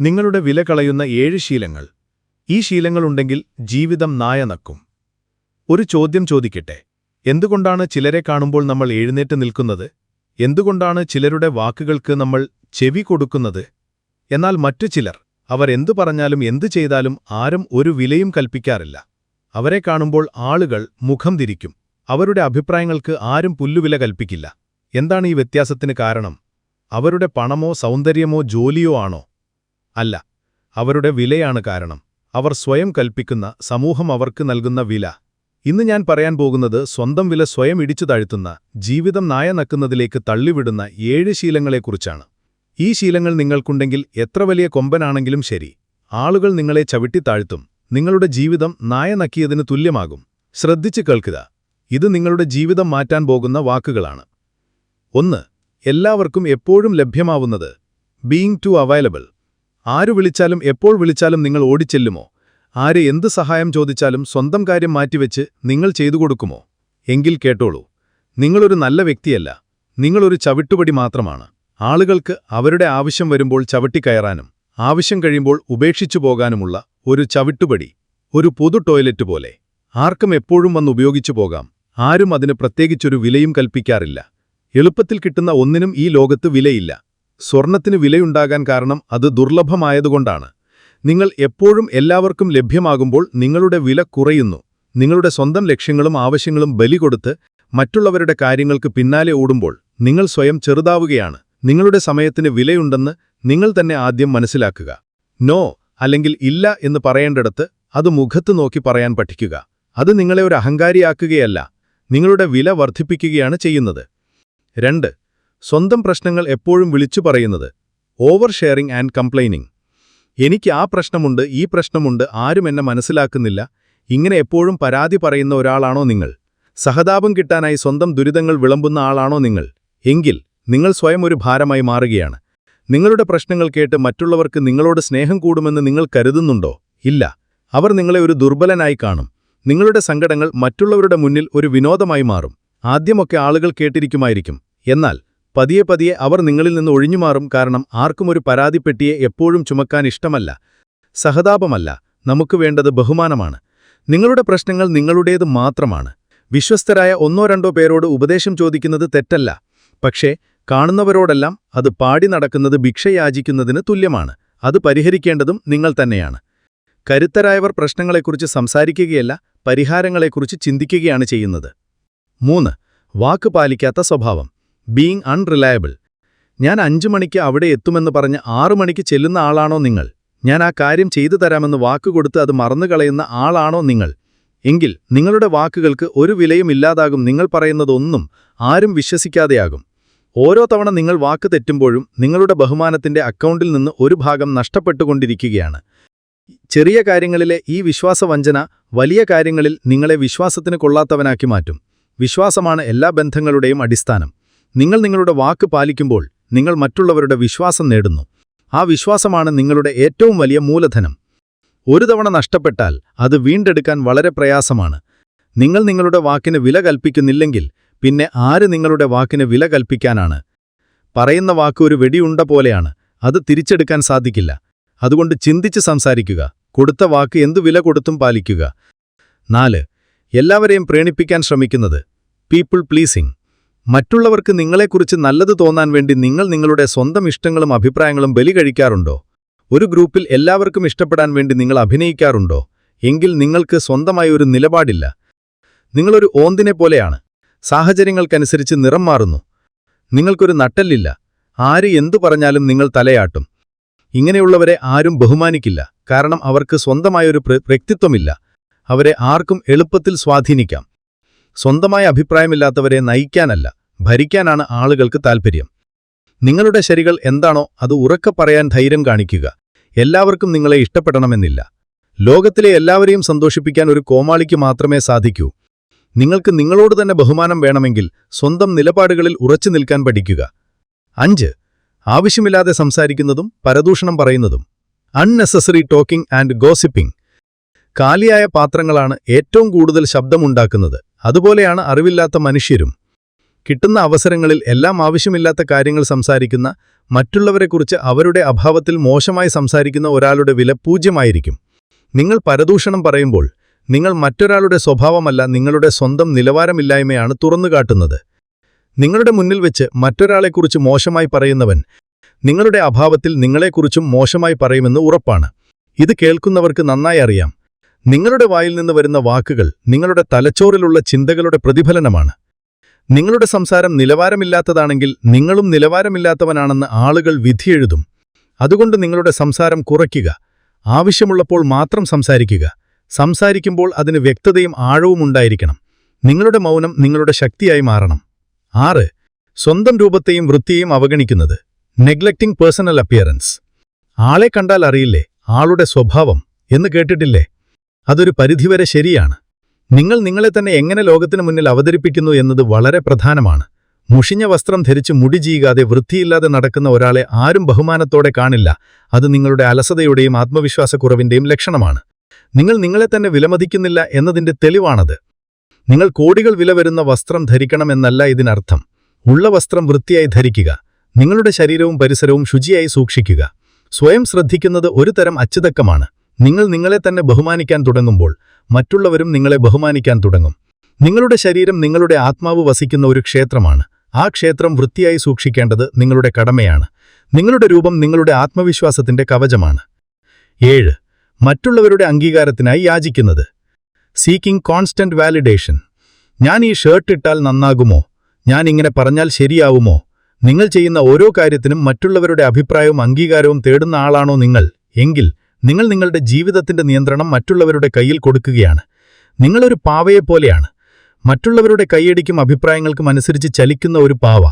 നിങ്ങളുടെ വില കളയുന്ന ഏഴ് ശീലങ്ങൾ. ഈ ശീലങ്ങളുണ്ടെങ്കിൽ ജീവിതം നായ നക്കും. ഒരു ചോദ്യം ചോദിക്കട്ടെ. എന്തുകൊണ്ടാണ് ചിലരെ കാണുമ്പോൾ നമ്മൾ എഴുന്നേറ്റ് നിൽക്കുന്നത്? എന്തുകൊണ്ടാണ് ചിലരുടെ വാക്കുകൾക്ക് നമ്മൾ ചെവി കൊടുക്കുന്നത്? എന്നാൽ മറ്റു ചിലർ അവർ എന്തു പറഞ്ഞാലും എന്തു ചെയ്താലും ആരും ഒരു വിലയും കൽപ്പിക്കാറില്ല. അവരെ കാണുമ്പോൾ ആളുകൾ മുഖം തിരിക്കും. അവരുടെ അഭിപ്രായങ്ങൾക്ക് ആരും പുല്ലുവില കൽപ്പിക്കില്ല. എന്താണ് ഈ വ്യത്യാസത്തിന് കാരണം? അവരുടെ പണമോ സൗന്ദര്യമോ ജോലിയോ ആണോ? അല്ല അവരുടെ വിലയാണ് കാരണം. അവർ സ്വയം കൽപ്പിക്കുന്ന സമൂഹം അവർക്ക് നൽകുന്ന വില. ഇന്ന് ഞാൻ പറയാൻ പോകുന്നത് സ്വന്തം വില സ്വയം ഇടിച്ചു താഴ്ത്തുന്ന ജീവിതം നായ നക്കുന്നതിലേക്ക് തള്ളിവിടുന്ന ഏഴ് ശീലങ്ങളെക്കുറിച്ചാണ്. ഈ ശീലങ്ങൾ നിങ്ങൾക്കുണ്ടെങ്കിൽ എത്ര വലിയ കൊമ്പനാണെങ്കിലും ശരി. ആളുകൾ നിങ്ങളെ ചവിട്ടിത്താഴ്ത്തും നിങ്ങളുടെ ജീവിതം നായനക്കിയതിന് തുല്യമാകും. ശ്രദ്ധിച്ചു കേൾക്കുക. ഇത് നിങ്ങളുടെ ജീവിതം മാറ്റാൻ പോകുന്ന വാക്കുകളാണ്. ഒന്ന് എല്ലാവർക്കും എപ്പോഴും ലഭ്യമാവുന്നത്. ബീയിങ് ടു അവൈലബിൾ ആരു വിളിച്ചാലും എപ്പോൾ വിളിച്ചാലും നിങ്ങൾ ഓടിച്ചെല്ലുമോ? ആരെ എന്ത് സഹായം ചോദിച്ചാലും സ്വന്തം കാര്യം മാറ്റിവെച്ച് നിങ്ങൾ ചെയ്തു കൊടുക്കുമോ? എങ്കിൽ കേട്ടോളൂ. നിങ്ങളൊരു നല്ല വ്യക്തിയല്ല. നിങ്ങളൊരു ചവിട്ടുപടി മാത്രമാണ്. ആളുകൾക്ക് അവരുടെ ആവശ്യം വരുമ്പോൾ ചവിട്ടിക്കയറാനും ആവശ്യം കഴിയുമ്പോൾ ഉപേക്ഷിച്ചു പോകാനുമുള്ള ഒരു ചവിട്ടുപടി ഒരു പൊതു ടോയ്ലറ്റ് പോലെ. ആർക്കും എപ്പോഴും വന്ന് ഉപയോഗിച്ചു പോകാം. ആരും അതിന് പ്രത്യേകിച്ചൊരു വിലയും കൽപ്പിക്കാറില്ല. എളുപ്പത്തിൽ കിട്ടുന്ന ഒന്നിനും ഈ ലോകത്ത് വിലയില്ല. സ്വർണത്തിന് വിലയുണ്ടാകാൻ കാരണം അത് ദുർലഭമായതുകൊണ്ടാണ്. നിങ്ങൾ എപ്പോഴും എല്ലാവർക്കും ലഭ്യമാകുമ്പോൾ നിങ്ങളുടെ വില കുറയുന്നു. നിങ്ങളുടെ സ്വന്തം ലക്ഷ്യങ്ങളും ആവശ്യങ്ങളും ബലി കൊടുത്ത് മറ്റുള്ളവരുടെ കാര്യങ്ങൾക്ക് പിന്നാലെ ഓടുമ്പോൾ നിങ്ങൾ സ്വയം ചെറുതാവുകയാണ്. നിങ്ങളുടെ സമയത്തിന് വിലയുണ്ടെന്ന് നിങ്ങൾ തന്നെ ആദ്യം മനസ്സിലാക്കുക. നോ അല്ലെങ്കിൽ ഇല്ല എന്ന് പറയേണ്ടിടത്ത് അത് മുഖത്ത് നോക്കി പറയാൻ പഠിക്കുക. അത് നിങ്ങളെ ഒരു അഹങ്കാരിയാക്കുകയല്ല. നിങ്ങളുടെ വില വർദ്ധിപ്പിക്കുകയാണ് ചെയ്യുന്നത്. രണ്ട് സ്വന്തം പ്രശ്നങ്ങൾ എപ്പോഴും വിളിച്ചു പറയുന്നത് ഓവർ ഷെയറിംഗ് ആൻഡ് കംപ്ലൈനിങ് എനിക്ക് ആ പ്രശ്നമുണ്ട് ഈ പ്രശ്നമുണ്ട് ആരും എന്നെ മനസ്സിലാക്കുന്നില്ല. ഇങ്ങനെ എപ്പോഴും പരാതി പറയുന്ന ഒരാളാണോ നിങ്ങൾ? സഹതാപം കിട്ടാനായി സ്വന്തം ദുരിതങ്ങൾ വിളമ്പുന്ന ആളാണോ നിങ്ങൾ? എങ്കിൽ നിങ്ങൾ സ്വയം ഒരു ഭാരമായി മാറുകയാണ്. നിങ്ങളുടെ പ്രശ്നങ്ങൾ കേട്ട് മറ്റുള്ളവർക്ക് നിങ്ങളോട് സ്നേഹം കൂടുമെന്ന് നിങ്ങൾ കരുതുന്നുണ്ടോ? ഇല്ല. അവർ നിങ്ങളെ ഒരു ദുർബലനായി കാണും. നിങ്ങളുടെ സങ്കടങ്ങൾ മറ്റുള്ളവരുടെ മുന്നിൽ ഒരു വിനോദമായി മാറും. ആദ്യമൊക്കെ ആളുകൾ കേട്ടിരിക്കുമായിരിക്കും. എന്നാൽ പതിയെ പതിയെ അവർ നിങ്ങളിൽ നിന്ന് ഒഴിഞ്ഞുമാറും കാരണം ആർക്കും ഒരു പരാതിപ്പെട്ടിയെ എപ്പോഴും ചുമക്കാൻ ഇഷ്ടമല്ല സഹതാപമല്ല നമുക്ക് വേണ്ടത് ബഹുമാനമാണ്. നിങ്ങളുടെ പ്രശ്നങ്ങൾ നിങ്ങളുടേത് മാത്രമാണ്. വിശ്വസ്തരായ ഒന്നോ രണ്ടോ പേരോട് ഉപദേശം ചോദിക്കുന്നത് തെറ്റല്ല. പക്ഷേ കാണുന്നവരോടെല്ലാം അത് പാടി നടക്കുന്നത് ഭിക്ഷയാചിക്കുന്നതിന് തുല്യമാണ്. അത് പരിഹരിക്കേണ്ടതും നിങ്ങൾ തന്നെയാണ്. കരുത്തരായവർ പ്രശ്നങ്ങളെക്കുറിച്ച് സംസാരിക്കുകയല്ല പരിഹാരങ്ങളെക്കുറിച്ച് ചിന്തിക്കുകയാണ് ചെയ്യുന്നത്. മൂന്ന് വാക്ക് പാലിക്കാത്ത സ്വഭാവം. Being unreliable. ഞാൻ അഞ്ചു മണിക്ക് അവിടെ എത്തുമെന്ന് പറഞ്ഞ് ആറു മണിക്ക് ചെല്ലുന്ന ആളാണോ നിങ്ങൾ? ഞാൻ ആ കാര്യം ചെയ്തു തരാമെന്ന് വാക്കുകൊടുത്ത് അത് മറന്നു കളയുന്ന ആളാണോ നിങ്ങൾ? എങ്കിൽ നിങ്ങളുടെ വാക്കുകൾക്ക് ഒരു വിലയും ഇല്ലാതാകും നിങ്ങൾ പറയുന്നതൊന്നും ആരും വിശ്വസിക്കാതെയാകും. ഓരോ തവണ നിങ്ങൾ വാക്ക് തെറ്റുമ്പോഴും നിങ്ങളുടെ ബഹുമാനത്തിന്റെ അക്കൗണ്ടിൽ നിന്ന് ഒരു ഭാഗം നഷ്ടപ്പെട്ടുകൊണ്ടിരിക്കുകയാണ്. ചെറിയ കാര്യങ്ങളിലെ ഈ വിശ്വാസവഞ്ചന വലിയ കാര്യങ്ങളിൽ നിങ്ങളെ വിശ്വാസത്തിന് കൊള്ളാത്തവനാക്കി മാറ്റും. വിശ്വാസമാണ് എല്ലാ ബന്ധങ്ങളുടെയും അടിസ്ഥാനം. നിങ്ങൾ നിങ്ങളുടെ വാക്ക് പാലിക്കുമ്പോൾ നിങ്ങൾ മറ്റുള്ളവരുടെ വിശ്വാസം നേടുന്നു. ആ വിശ്വാസമാണ് നിങ്ങളുടെ ഏറ്റവും വലിയ മൂലധനം. ഒരു തവണ നഷ്ടപ്പെട്ടാൽ അത് വീണ്ടെടുക്കാൻ വളരെ പ്രയാസമാണ്. നിങ്ങൾ നിങ്ങളുടെ വാക്കിന് വില കൽപ്പിക്കുന്നില്ലെങ്കിൽ പിന്നെ ആര് നിങ്ങളുടെ വാക്കിന് വില കൽപ്പിക്കാനാണ്? പറയുന്ന വാക്ക് ഒരു വെടിയുണ്ട പോലെയാണ് അത് തിരിച്ചെടുക്കാൻ സാധിക്കില്ല. അതുകൊണ്ട് ചിന്തിച്ച് സംസാരിക്കുക കൊടുത്ത വാക്ക് എന്തു വില കൊടുത്തും പാലിക്കുക. നാല് എല്ലാവരെയും പ്രേണിപ്പിക്കാൻ ശ്രമിക്കുന്നത്. പീപ്പിൾ പ്ലീസിംഗ് മറ്റുള്ളവർക്ക് നിങ്ങളെക്കുറിച്ച് നല്ലത് തോന്നാൻ വേണ്ടി നിങ്ങൾ നിങ്ങളുടെ സ്വന്തം ഇഷ്ടങ്ങളും അഭിപ്രായങ്ങളും ബലി കഴിക്കാറുണ്ടോ? ഒരു ഗ്രൂപ്പിൽ എല്ലാവർക്കും ഇഷ്ടപ്പെടാൻ വേണ്ടി നിങ്ങൾ അഭിനയിക്കാറുണ്ടോ? എങ്കിൽ നിങ്ങൾക്ക് സ്വന്തമായി ഒരു നിലപാടില്ല. നിങ്ങളൊരു ഓന്തിനെ പോലെയാണ്. സാഹചര്യങ്ങൾക്കനുസരിച്ച് നിറം മാറുന്നു. നിങ്ങൾക്കൊരു നട്ടല്ലില്ല. ആര് എന്തു പറഞ്ഞാലും നിങ്ങൾ തലയാട്ടും. ഇങ്ങനെയുള്ളവരെ ആരും ബഹുമാനിക്കില്ല. കാരണം അവർക്ക് സ്വന്തമായൊരു വ്യക്തിത്വമില്ല. അവരെ ആർക്കും എളുപ്പത്തിൽ സ്വാധീനിക്കാം. സ്വന്തമായ അഭിപ്രായമില്ലാത്തവരെ നയിക്കാനല്ല ഭരിക്കാനാണ് ആളുകൾക്ക് താൽപ്പര്യം നിങ്ങളുടെ ശരികൾ എന്താണോ അത് ഉറക്കെ പറയാൻ ധൈര്യം കാണിക്കുക. എല്ലാവർക്കും നിങ്ങളെ ഇഷ്ടപ്പെടണമെന്നില്ല. ലോകത്തിലെ എല്ലാവരെയും സന്തോഷിപ്പിക്കാൻ ഒരു കോമാളിക്ക് മാത്രമേ സാധിക്കൂ. നിങ്ങൾക്ക് നിങ്ങളോട് തന്നെ ബഹുമാനം വേണമെങ്കിൽ സ്വന്തം നിലപാടുകളിൽ ഉറച്ചു നിൽക്കാൻ പഠിക്കുക. അഞ്ച് ആവശ്യമില്ലാതെ സംസാരിക്കുന്നതും പരദൂഷണം പറയുന്നതും. അൺനെസസറി ടോക്കിംഗ് ആൻഡ് ഗോസിപ്പിംഗ് കാലിയായ പാത്രങ്ങളാണ് ഏറ്റവും കൂടുതൽ ശബ്ദമുണ്ടാക്കുന്നത്. അതുപോലെയാണ് അറിവില്ലാത്ത മനുഷ്യരും. കിട്ടുന്ന അവസരങ്ങളിൽ എല്ലാം ആവശ്യമില്ലാത്ത കാര്യങ്ങൾ സംസാരിക്കുന്ന മറ്റുള്ളവരെക്കുറിച്ച് അവരുടെ അഭാവത്തിൽ മോശമായി സംസാരിക്കുന്ന ഒരാളുടെ വില പൂജ്യമായിരിക്കും. നിങ്ങൾ പരദൂഷണം പറയുമ്പോൾ നിങ്ങൾ മറ്റൊരാളുടെ സ്വഭാവമല്ല നിങ്ങളുടെ സ്വന്തം നിലവാരമില്ലായ്മയാണ് തുറന്നുകാട്ടുന്നത്. നിങ്ങളുടെ മുന്നിൽ വെച്ച് മറ്റൊരാളെക്കുറിച്ച് മോശമായി പറയുന്നവൻ നിങ്ങളുടെ അഭാവത്തിൽ നിങ്ങളെക്കുറിച്ചും മോശമായി പറയുമെന്ന് ഉറപ്പാണ്. ഇത് കേൾക്കുന്നവർക്ക് നന്നായി അറിയാം. നിങ്ങളുടെ വായിൽ നിന്ന് വരുന്ന വാക്കുകൾ നിങ്ങളുടെ തലച്ചോറിലുള്ള ചിന്തകളുടെ പ്രതിഫലനമാണ്. നിങ്ങളുടെ സംസാരം നിലവാരമില്ലാത്തതാണെങ്കിൽ നിങ്ങളും നിലവാരമില്ലാത്തവനാണെന്ന് ആളുകൾ വിധിയെഴുതും. അതുകൊണ്ട് നിങ്ങളുടെ സംസാരം കുറയ്ക്കുക. ആവശ്യമുള്ളപ്പോൾ മാത്രം സംസാരിക്കുക. സംസാരിക്കുമ്പോൾ അതിന് വ്യക്തതയും ആഴവും ഉണ്ടായിരിക്കണം. നിങ്ങളുടെ മൗനം നിങ്ങളുടെ ശക്തിയായി മാറണം. ആറ്. സ്വന്തം രൂപത്തെയും വൃത്തിയെയും അവഗണിക്കുന്നത്. Neglecting personal appearance. ആളെ കണ്ടാൽ അറിയില്ലേ? ആളുടെ സ്വഭാവം എന്ന് കേട്ടിട്ടില്ലേ? അതൊരു പരിധിവരെ ശരിയാണ്. നിങ്ങൾ നിങ്ങളെ തന്നെ എങ്ങനെ ലോകത്തിനു മുന്നിൽ അവതരിപ്പിക്കുന്നു എന്നത് വളരെ പ്രധാനമാണ്. മുഷിഞ്ഞ വസ്ത്രം ധരിച്ച് മുടി ചെയ്യാതെ വൃത്തിയില്ലാതെ നടക്കുന്ന ഒരാളെ ആരും ബഹുമാനത്തോടെ കാണില്ല. അത് നിങ്ങളുടെ അലസതയുടെയും ആത്മവിശ്വാസക്കുറവിന്റെയും ലക്ഷണമാണ്. നിങ്ങൾ നിങ്ങളെ തന്നെ വിലമതിക്കുന്നില്ല എന്നതിന്റെ തെളിവാണത്. നിങ്ങൾ കോടികൾ വില വരുന്ന വസ്ത്രം ധരിക്കണമെന്നല്ല ഇതിനർത്ഥം. ഉള്ള വസ്ത്രം വൃത്തിയായി ധരിക്കുക. നിങ്ങളുടെ ശരീരവും പരിസരവും ശുചിയായി സൂക്ഷിക്കുക. സ്വയം ശ്രദ്ധിക്കുന്നത് ഒരു തരം അച്ചുതക്കമാണ്. നിങ്ങൾ നിങ്ങളെ തന്നെ ബഹുമാനിക്കാൻ തുടങ്ങുമ്പോൾ മറ്റുള്ളവരും നിങ്ങളെ ബഹുമാനിക്കാൻ തുടങ്ങും. നിങ്ങളുടെ ശരീരം നിങ്ങളുടെ ആത്മാവ് വസിക്കുന്ന ഒരു ക്ഷേത്രമാണ്. ആ ക്ഷേത്രം വൃത്തിയായി സൂക്ഷിക്കേണ്ടത് നിങ്ങളുടെ കടമയാണ്. നിങ്ങളുടെ രൂപം നിങ്ങളുടെ ആത്മവിശ്വാസത്തിന്റെ കവചമാണ്. ഏഴ് മറ്റുള്ളവരുടെ അംഗീകാരത്തിനായി യാചിക്കുന്നത്. Seeking constant validation. ഞാൻ ഈ ഷർട്ട് ഇട്ടാൽ നന്നാകുമോ? ഞാൻ ഇങ്ങനെ പറഞ്ഞാൽ ശരിയാവുമോ? നിങ്ങൾ ചെയ്യുന്ന ഓരോ കാര്യത്തിനും മറ്റുള്ളവരുടെ അഭിപ്രായവും അംഗീകാരവും തേടുന്ന ആളാണോ നിങ്ങൾ? എങ്കിൽ നിങ്ങൾ നിങ്ങളുടെ ജീവിതത്തിന്റെ നിയന്ത്രണം മറ്റുള്ളവരുടെ കയ്യിൽ കൊടുക്കുകയാണ്. നിങ്ങളൊരു പാവയെപ്പോലെയാണ് മറ്റുള്ളവരുടെ കൈയടിക്കും അഭിപ്രായങ്ങൾക്കും അനുസരിച്ച് ചലിക്കുന്ന ഒരു പാവ.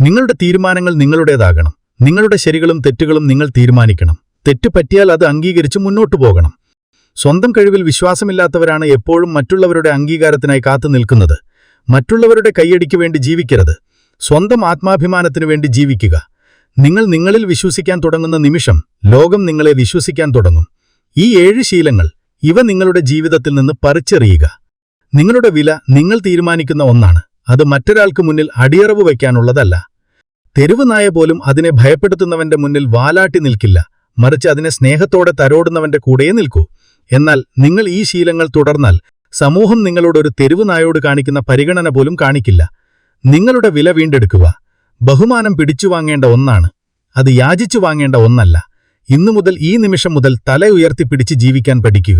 നിങ്ങളുടെ തീരുമാനങ്ങൾ നിങ്ങളുടേതാകണം. നിങ്ങളുടെ ശരികളും തെറ്റുകളും നിങ്ങൾ തീരുമാനിക്കണം. തെറ്റ് പറ്റിയാൽ അത് അംഗീകരിച്ച് മുന്നോട്ടു പോകണം. സ്വന്തം കഴിവിൽ വിശ്വാസമില്ലാത്തവരാണ് എപ്പോഴും മറ്റുള്ളവരുടെ അംഗീകാരത്തിനായി കാത്തു നിൽക്കുന്നത്. മറ്റുള്ളവരുടെ കൈയടിക്ക് വേണ്ടി ജീവിക്കരുത്. സ്വന്തം ആത്മാഭിമാനത്തിനു വേണ്ടി ജീവിക്കുക. നിങ്ങൾ നിങ്ങളിൽ വിശ്വസിക്കാൻ തുടങ്ങുന്ന നിമിഷം ലോകം നിങ്ങളെ വിശ്വസിക്കാൻ തുടങ്ങും. ഈ ഏഴ് ശീലങ്ങൾ ഇവ നിങ്ങളുടെ ജീവിതത്തിൽ നിന്ന് പറിച്ചെറിയുക. നിങ്ങളുടെ വില നിങ്ങൾ തീരുമാനിക്കുന്ന ഒന്നാണ്. അത് മറ്റൊരാൾക്ക് മുന്നിൽ അടിയറവ് വയ്ക്കാനുള്ളതല്ല. തെരുവുനായ പോലും അതിനെ ഭയപ്പെടുത്തുന്നവന്റെ മുന്നിൽ വാലാട്ടി നിൽക്കില്ല. മറിച്ച് അതിനെ സ്നേഹത്തോടെ തരോടുന്നവന്റെ കൂടെ നിൽക്കൂ. എന്നാൽ നിങ്ങൾ ഈ ശീലങ്ങൾ തുടർന്നാൽ സമൂഹം നിങ്ങളോടൊരു തെരുവുനായോട് കാണിക്കുന്ന പരിഗണന പോലും കാണിക്കില്ല. നിങ്ങളുടെ വില വീണ്ടെടുക്കുക. ബഹുമാനം പിടിച്ചു വാങ്ങേണ്ട ഒന്നാണ്. അത് യാചിച്ചു വാങ്ങേണ്ട ഒന്നല്ല. ഇന്നു മുതൽ ഈ നിമിഷം മുതൽ തല ഉയർത്തി ഉയർത്തിപ്പിടിച്ച് ജീവിക്കാൻ പഠിക്കുക.